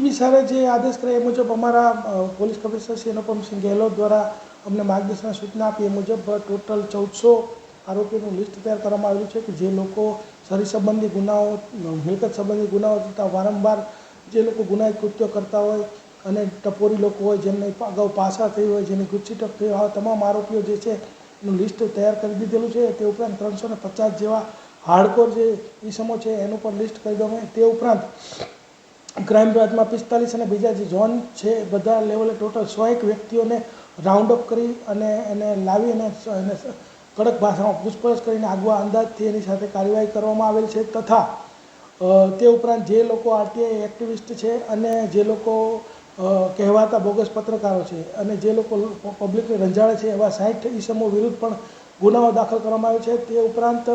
DGP સારે જે આદેશ કર્યા એ મુજબ અમારા પોલીસ કમિશનર શ્રી અનુપમસિંહ ગેહલોત દ્વારા અમને માર્ગદર્શન સૂચના આપી. એ મુજબ ટોટલ ચૌદસો આરોપીનું લિસ્ટ તૈયાર કરવામાં આવ્યું છે કે જે લોકો શરીર સંબંધી ગુનાઓ મિલકત સંબંધી ગુનાઓ તથા વારંવાર જે લોકો ગુનાહિત કૃત્યો કરતા હોય અને ટપોરી લોકો હોય જેમને અગાઉ પાસા થઈ હોય, જેની ગુચ્છીટક થઈ હોય તમામ આરોપીઓ જે છે એનું લિસ્ટ તૈયાર કરી દીધેલું છે. તે ઉપરાંત ત્રણસો ને પચાસ જેવા હાર્ડકોર જે ઈસમો છે એનું પણ લિસ્ટ કરી દઉં તે ઉપરાંત ક્રાઇમ બ્રાન્ચમાં પિસ્તાલીસ અને બીજા જે ઝોન છે, બધા લેવલે ટોટલ સો એક વ્યક્તિઓને રાઉન્ડ અપ કરી અને એને લાવી અને એને કડક ભાષામાં પૂછપરછ કરીને આગવા અંદાજથી એની સાથે કાર્યવાહી કરવામાં આવેલ છે તથા તે ઉપરાંત જે લોકો આરટીઆઈ એક્ટિવિસ્ટ છે અને જે લોકો કહેવાતા બોગસ પત્રકારો છે અને જે લોકો પબ્લિકને રંજાડે છે એવા સાઠ ઈસમો વિરુદ્ધ પણ ગુનાઓ દાખલ કરવામાં આવ્યો છે. તે ઉપરાંત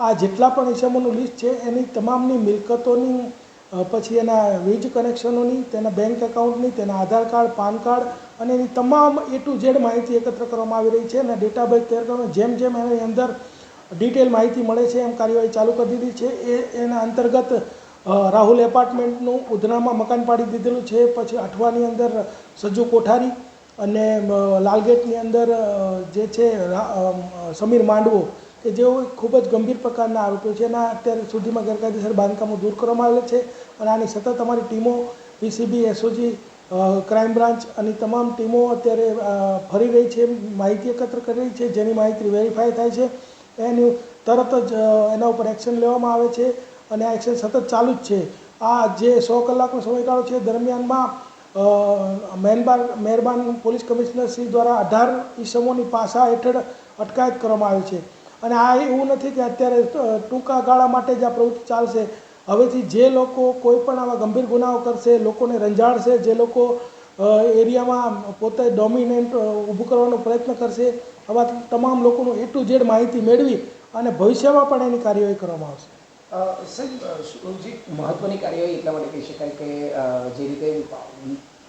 આ જેટલા પણ ઈસમોનું લિસ્ટ છે, એની તમામની મિલકતોની પછી એના વીજ કનેક્શનોની, તેના બેંક એકાઉન્ટની, તેના આધાર કાર્ડ, પાન કાર્ડ અને એની તમામ એ ટુ ઝેડ માહિતી એકત્ર કરવામાં આવી રહી છે અને ડેટા બેઝ તૈયાર કરવામાં જેમ જેમ એની અંદર ડિટેલ માહિતી મળે છે, એમ કાર્યવાહી ચાલુ કરી દીધી છે. એ એના અંતર્ગત રાહુલ એપાર્ટમેન્ટનું ઉધનામાં મકાન પાડી દીધેલું છે. પછી અઠવાની અંદર સજ્જુ કોઠારી અને લાલગેટની અંદર જે છે સમીર માંડવો કે જેઓ ખૂબ જ ગંભીર પ્રકારના આરોપીઓ છે, એના અત્યારે સુધીમાં ગેરકાયદેસર બાંધકામો દૂર કરવામાં આવેલા છે અને આની સતત અમારી ટીમો પીસીબી એસઓજી ક્રાઇમ બ્રાન્ચ અને તમામ ટીમો અત્યારે ફરી રહી છે માહિતી એકત્ર કરી રહી છે, જેની માહિતી વેરીફાઈ થાય છે. એનું તરત જ એના ઉપર એક્શન લેવામાં આવે છે અને આ એક્શન સતત ચાલુ જ છે. આ જે સો કલાકનો સમયગાળો છે, દરમિયાનમાં મહેરબાન મહેરબાન પોલીસ કમિશનર શ્રી દ્વારા અઢાર ઈસમોની પાસા હેઠળ અટકાયત કરવામાં આવી છે. અને આ એવું નથી કે અત્યારે ટૂંકા ગાળા માટે જ આ પ્રવૃત્તિ ચાલશે. હવેથી જે લોકો કોઈ પણ આવા ગંભીર ગુનાઓ કરશે લોકોને રંજાડશે જે લોકો એરિયામાં પોતે ડોમિનેન્ટ ઊભું કરવાનો પ્રયત્ન કરશે આવા તમામ લોકોનું એ ટુ ઝેડ માહિતી મેળવી અને ભવિષ્યમાં પણ એની કાર્યવાહી કરવામાં આવશે. સાહેબ અ, સુરજી મહત્વની કાર્યવાહી એટલા માટે કહી શકાય કે જે રીતે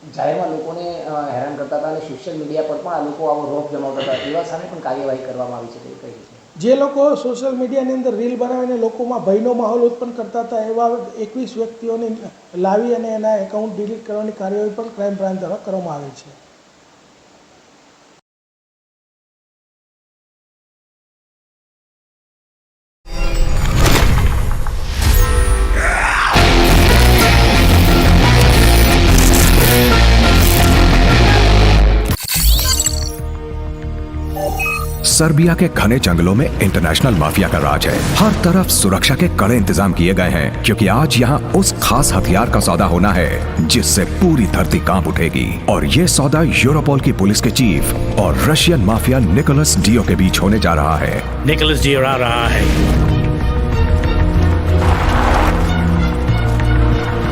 જાહેરમાં લોકોને હેરાન કરતા હતા અને સોશિયલ મીડિયા પર પણ આ લોકો આવો રોપ જમાવતા હતા એવા સામે પણ કાર્યવાહી કરવામાં આવી છે કઈ જે લોકો સોશિયલ મીડિયાની અંદર રીલ બનાવીને લોકોમાં ભયનો માહોલ ઉત્પન્ન કરતા હતા, એવા એકવીસ વ્યક્તિઓને લાવી અને એના એકાઉન્ટ ડિલીટ કરવાની કાર્યવાહી પણ ક્રાઇમ બ્રાન્ચ દ્વારા કરવામાં આવી છે. सर्बिया के घने जंगलों में इंटरनेशनल माफिया का राज है। हर तरफ़ सुरक्षा के कड़े इंतज़ाम किए गए हैं, क्योंकि आज यहाँ उस खास हथियार का सौदा होना है, जिससे पूरी धरती काँप उठेगी। और ये सौदा यूरोपोल की पुलिस के चीफ और रशियन माफिया निकोलस डियो के बीच होने जा रहा है। निकोलस डीओ आ रहा है।